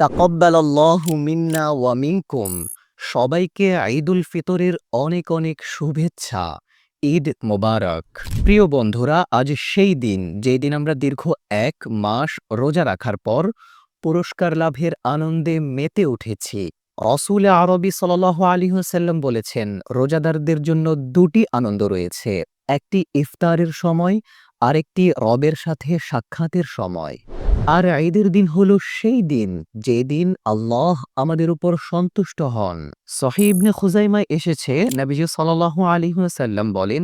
তাকব্বালাল্লাহু মিন্না ওয়া মিনকুম। সবাইকে ঈদুল ফিতরের অনেক অনেক শুভেচ্ছা। ঈদ মোবারক। প্রিয় বন্ধুরা, আজ সেই দিন যেই দিন আমরা দীর্ঘ এক মাস রোজা রাখার পর পুরস্কার লাভের আনন্দে মেতে উঠেছি। রসুল আরবি সাল আলী সাল্লাম বলেছেন, রোজাদারদের জন্য দুটি আনন্দ রয়েছে, একটি ইফতারের সময়, আরেকটি রবের সাথে সাক্ষাতের সময়। আর ঈদের দিন হলো সেই দিন যে দিন আল্লাহ আমাদের উপর সন্তুষ্ট হন। সহিবনে খুজাইমায় এসেছে, নবীজি সাল্লাল্লাহু আলাইহি ওয়াসাল্লাম বলেন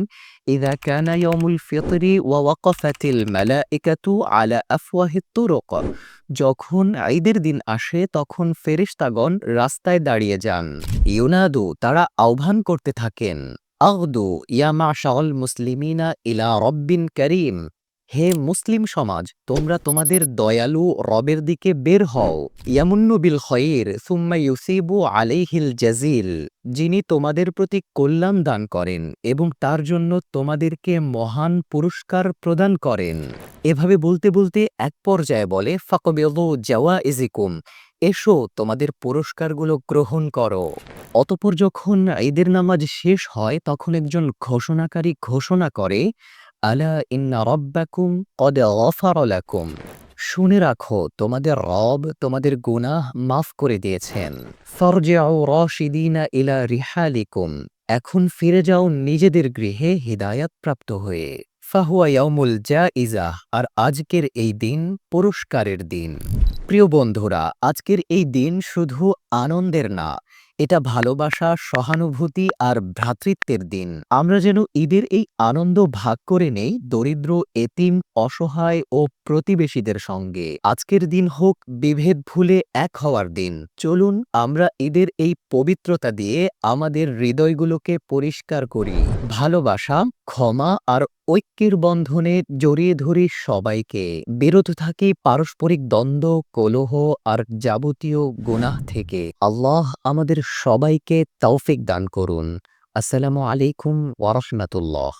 কানা ইয়াউমুল ফিতরি ওয়া ওয়াকাফাতিল মালাইকাতু আলা আফওয়াহিত তুরুক। যখন ঈদের দিন আসে, তখন ফেরেশতাগণ রাস্তায় দাঁড়িয়ে যান। ইউনাদু, তারা আহ্বান করতে থাকেন, আগদু ইয়া মাশাল মুসলিমিনা ইলা রব্বিন করিম। হে মুসলিম সমাজ, তোমরা তোমাদের দয়ালু রবের দিকে বের হও। ইয়ামুন্নু বিল খয়ের সুম্মা ইউসিবু আলাইহিল জাজিল। যিনি তোমাদের প্রতি কল্যাণ দান করেন এবং তার জন্য তোমাদেরকে মহান পুরস্কার প্রদান করেন। এভাবে বলতে বলতে এক পর্যায়ে বলে, ফাকবেদু জাওয়া ইজিকুম এসো তোমাদের পুরস্কারগুলো গ্রহণ করো। অতপর যখন ঈদের নামাজ শেষ হয়, তখন একজন ঘোষণাকারী ঘোষণা করে আলা শুনে রাখো, তোমাদের রব তোমাদের গুনাহ মাফ করে দিয়েছেন। রাশিদিনা ইলা রিহালিকুম। এখন ফিরে যাও নিজেদের গৃহে হিদায়াত প্রাপ্ত হয়ে। ফাহুয়া ইয়াউমুল জাইজা, আর আজকের এই দিন পুরস্কারের দিন। প্রিয় বন্ধুরা, আজকের এই দিন শুধু আনন্দের না এটা ভালোবাসা, সহানুভূতি আর ভ্রাতৃত্বের দিন। আমরা যেন ঈদের এই আনন্দ ভাগ করে নেই দরিদ্র, এতিম, অসহায় ও প্রতিবেশীদের সঙ্গে। আজকের দিন হোক বিভেদ ভুলে এক হওয়ার দিন। চলুন আমরা ঈদের এই পবিত্রতা দিয়ে আমাদের হৃদয়গুলোকে পরিষ্কার করি। ভালোবাসা, ক্ষমা আর ঐক্যের বন্ধনে জড়িয়ে ধরি সবাইকে। বিরত থাকি পারস্পরিক দ্বন্দ্ব, কলহ আর যাবতীয় গুনাহ থেকে। আল্লাহ আমাদের সবাইকে তৌফিক দান করুন। আসসালামু আলাইকুম ওয়ারহমাতুল্লাহ